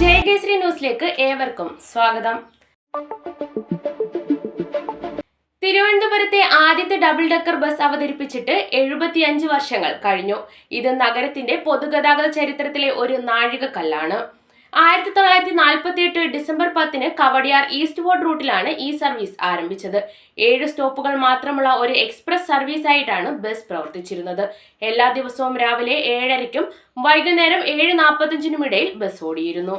ന്യൂസിലേക്ക് ഏവർക്കും സ്വാഗതം. തിരുവനന്തപുരത്തെ ആദ്യത്തെ ഡബിൾ ഡെക്കർ ബസ് അവതരിപ്പിച്ചിട്ട് എഴുപത്തിയഞ്ച് വർഷങ്ങൾ കഴിഞ്ഞു. ഇത് നഗരത്തിന്റെ പൊതുഗതാഗത ചരിത്രത്തിലെ ഒരു നാഴികക്കല്ലാണ്. ആയിരത്തി തൊള്ളായിരത്തി നാൽപ്പത്തി എട്ട് ഡിസംബർ പത്തിന് കവടിയാർ ഈസ്റ്റ് വാർഡ് റൂട്ടിലാണ് ഈ സർവീസ് ആരംഭിച്ചത്. ഏഴ് സ്റ്റോപ്പുകൾ മാത്രമുള്ള ഒരു എക്സ്പ്രസ് സർവീസ് ആയിട്ടാണ് ബസ് പ്രവർത്തിച്ചിരുന്നത്. എല്ലാ ദിവസവും രാവിലെ ഏഴരയ്ക്കും വൈകുന്നേരം ഏഴ് നാൽപ്പത്തഞ്ചിനും ഇടയിൽ ബസ് ഓടിയിരുന്നു.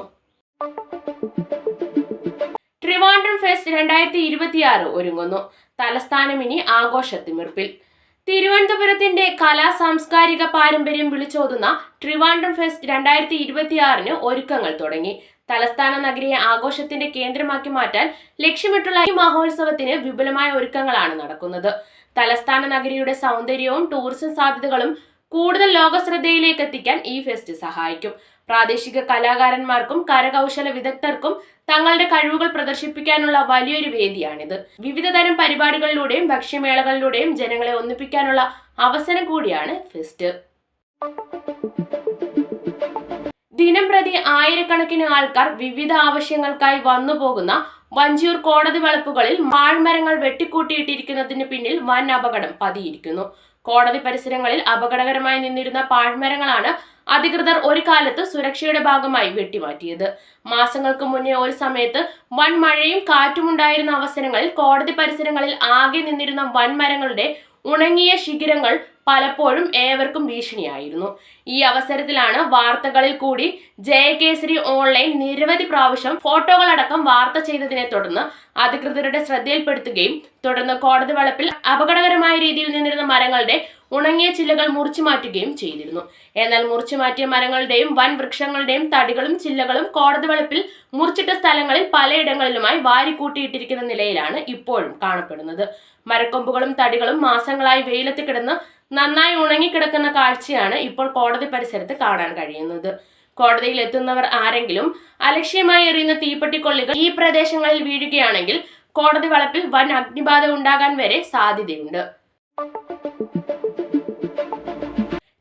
ട്രിവാൻഡ്രം ഫെസ്റ്റ് രണ്ടായിരത്തി ഇരുപത്തിയാറ് ഒരുങ്ങുന്നു. തലസ്ഥാനം ഇനി ആഘോഷത്തിമിർപ്പിൽ. തിരുവനന്തപുരത്തിന്റെ കലാ സാംസ്കാരിക പാരമ്പര്യം വിളിച്ചോതുന്ന ട്രിവാൻഡ്രം ഫെസ്റ്റ് രണ്ടായിരത്തി ഇരുപത്തിയാറിന് ഒരുക്കങ്ങൾ തുടങ്ങി. തലസ്ഥാന നഗരിയെ ആഘോഷത്തിന്റെ കേന്ദ്രമാക്കി മാറ്റാൻ ലക്ഷ്യമിട്ടുള്ള ഈ മഹോത്സവത്തിന് വിപുലമായ ഒരുക്കങ്ങളാണ് നടക്കുന്നത്. തലസ്ഥാന നഗരിയുടെ സൗന്ദര്യവും ടൂറിസം സാധ്യതകളും കൂടുതൽ ലോകശ്രദ്ധയിലേക്ക് എത്തിക്കാൻ ഈ ഫെസ്റ്റ് സഹായിക്കും. പ്രാദേശിക കലാകാരന്മാർക്കും കരകൗശല വിദഗ്ധർക്കും തങ്ങളുടെ കഴിവുകൾ പ്രദർശിപ്പിക്കാനുള്ള വലിയൊരു വേദിയാണിത്. വിവിധ തരം പരിപാടികളിലൂടെയും ഭക്ഷ്യമേളകളിലൂടെയും ജനങ്ങളെ ഒന്നിപ്പിക്കാനുള്ള അവസരം കൂടിയാണ് ഫെസ്റ്റ്. ദിനം പ്രതി ആയിരക്കണക്കിന് ആൾക്കാർ വിവിധ ആവശ്യങ്ങൾക്കായി വന്നു പോകുന്ന വഞ്ചിയൂർ കോടതി വളപ്പുകളിൽ മാൾമരങ്ങൾ വെട്ടിക്കൂട്ടിയിട്ടിരിക്കുന്നതിന് പിന്നിൽ വൻ അപകടം പതിയിരിക്കുന്നു. കോടതി പരിസരങ്ങളിൽ അപകടകരമായി നിന്നിരുന്ന പാഴ്മരങ്ങളാണ് അധികൃതർ ഒരു കാലത്ത് സുരക്ഷയുടെ ഭാഗമായി വെട്ടിമാറ്റിയത്. മാസങ്ങൾക്ക് മുന്നേ ഒരു സമയത്ത് വൻ മഴയും കാറ്റുമുണ്ടായിരുന്ന അവസരങ്ങളിൽ കോടതി പരിസരങ്ങളിൽ ആകെ നിന്നിരുന്ന വൻമരങ്ങളുടെ ഉണങ്ങിയ ശിഖിരങ്ങൾ പലപ്പോഴും ഏവർക്കും ഭീഷണിയായിരുന്നു. ഈ അവസരത്തിലാണ് വാർത്തകളിൽ കൂടി ജയകേസരി ഓൺലൈൻ നിരവധി പ്രാവശ്യം ഫോട്ടോകളടക്കം വാർത്ത ചെയ്തതിനെ തുടർന്ന് അധികൃതരുടെ ശ്രദ്ധയിൽപ്പെടുത്തുകയും തുടർന്ന് കോടതി വളപ്പിൽ അപകടകരമായ രീതിയിൽ നിന്നിരുന്ന മരങ്ങളുടെ ഉണങ്ങിയ ചില്ലകൾ മുറിച്ചു മാറ്റുകയും ചെയ്തിരുന്നു. എന്നാൽ മുറിച്ചു മാറ്റിയ മരങ്ങളുടെയും വൻ വൃക്ഷങ്ങളുടെയും തടികളും ചില്ലകളും കോടതി വളപ്പിൽ മുറിച്ചിട്ട സ്ഥലങ്ങളിൽ പലയിടങ്ങളിലുമായി വാരിക്കൂട്ടിയിട്ടിരിക്കുന്ന നിലയിലാണ് ഇപ്പോഴും കാണപ്പെടുന്നത്. മരക്കൊമ്പുകളും തടികളും മാസങ്ങളായി വെയിലത്ത് കിടന്ന് നന്നായി ഉണങ്ങിക്കിടക്കുന്ന കാഴ്ചയാണ് ഇപ്പോൾ കോടതി പരിസരത്ത് കാണാൻ കഴിയുന്നത്. കോടതിയിൽ എത്തുന്നവർ ആരെങ്കിലും അലക്ഷ്യമായി എറിയുന്ന തീപ്പെട്ടിക്കൊള്ളികൾ ഈ പ്രദേശങ്ങളിൽ വീഴുകയാണെങ്കിൽ കോടതി വളപ്പിൽ വൻ അഗ്നിബാധ ഉണ്ടാകാൻ വരെ സാധ്യതയുണ്ട്.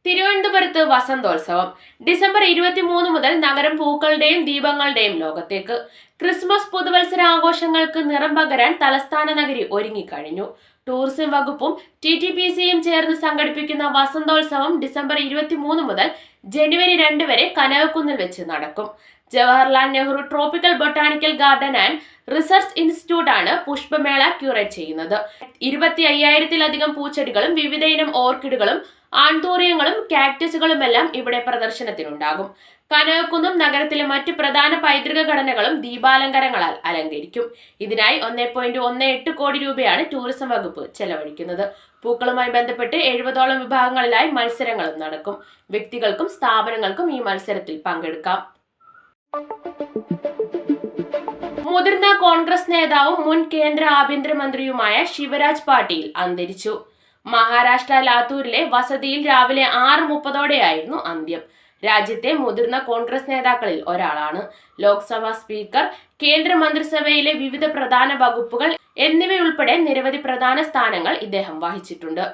തിരുവനന്തപുരത്ത് വസന്തോത്സവം. ഡിസംബർ ഇരുപത്തിമൂന്ന് മുതൽ നഗരം പൂക്കളുടെയും ദീപങ്ങളുടെയും ലോകത്തേക്ക്. ക്രിസ്മസ് പുതുവത്സര ആഘോഷങ്ങൾക്ക് നിറം പകരാൻ തലസ്ഥാന നഗരി ഒരുങ്ങിക്കഴിഞ്ഞു. ടൂറിസം വകുപ്പും ടി ടി പി സിയും ചേർന്ന് സംഘടിപ്പിക്കുന്ന വസന്തോത്സവം ഡിസംബർ ഇരുപത്തിമൂന്ന് മുതൽ ജനുവരി രണ്ട് വരെ കനകക്കുന്നിൽ വെച്ച് നടക്കും. Jawaharlal Nehru tropical botanical garden and research institute ആണ് പുഷ്പമേള ക്യൂറേറ്റ് ചെയ്യുന്നത്. ഇരുപത്തി അയ്യായിരത്തിലധികം പൂച്ചെടികളും വിവിധയിനം ഓർക്കിഡുകളും ആൺതൂറിയങ്ങളും കാക്ടസുകളുമെല്ലാം ഇവിടെ പ്രദർശനത്തിനുണ്ടാകും. കനകക്കുന്നും നഗരത്തിലെ മറ്റ് പ്രധാന പൈതൃക ഘടനകളും ദീപാലങ്കരങ്ങളാൽ അലങ്കരിക്കും. ഇതിനായി ഒന്നേ പോയിന്റ് ഒന്ന് എട്ട് കോടി രൂപയാണ് ടൂറിസം വകുപ്പ് ചെലവഴിക്കുന്നത്. പൂക്കളുമായി ബന്ധപ്പെട്ട് എഴുപതോളം വിഭാഗങ്ങളിലായി മത്സരങ്ങളും നടക്കും. വ്യക്തികൾക്കും സ്ഥാപനങ്ങൾക്കും ഈ മത്സരത്തിൽ പങ്കെടുക്കാം. മുതിർന്ന കോൺഗ്രസ് നേതാവും മുൻ കേന്ദ്ര ആഭ്യന്തരമന്ത്രിയുമായ ശിവരാജ് പാട്ടീൽ അന്തരിച്ചു. മഹാരാഷ്ട്ര ലാത്തൂരിലെ വസതിയിൽ രാവിലെ ആറ് മുപ്പതോടെയായിരുന്നു അന്ത്യം. രാജ്യത്തെ മുതിർന്ന കോൺഗ്രസ് നേതാക്കളിൽ ഒരാളാണ്. ലോക്സഭാ സ്പീക്കർ കേന്ദ്ര മന്ത്രിസഭയിലെ വിവിധ പ്രധാന വകുപ്പുകൾ എന്നിവയുൾപ്പെടെ നിരവധി പ്രധാന സ്ഥാനങ്ങൾ ഇദ്ദേഹം വഹിച്ചിട്ടുണ്ട്.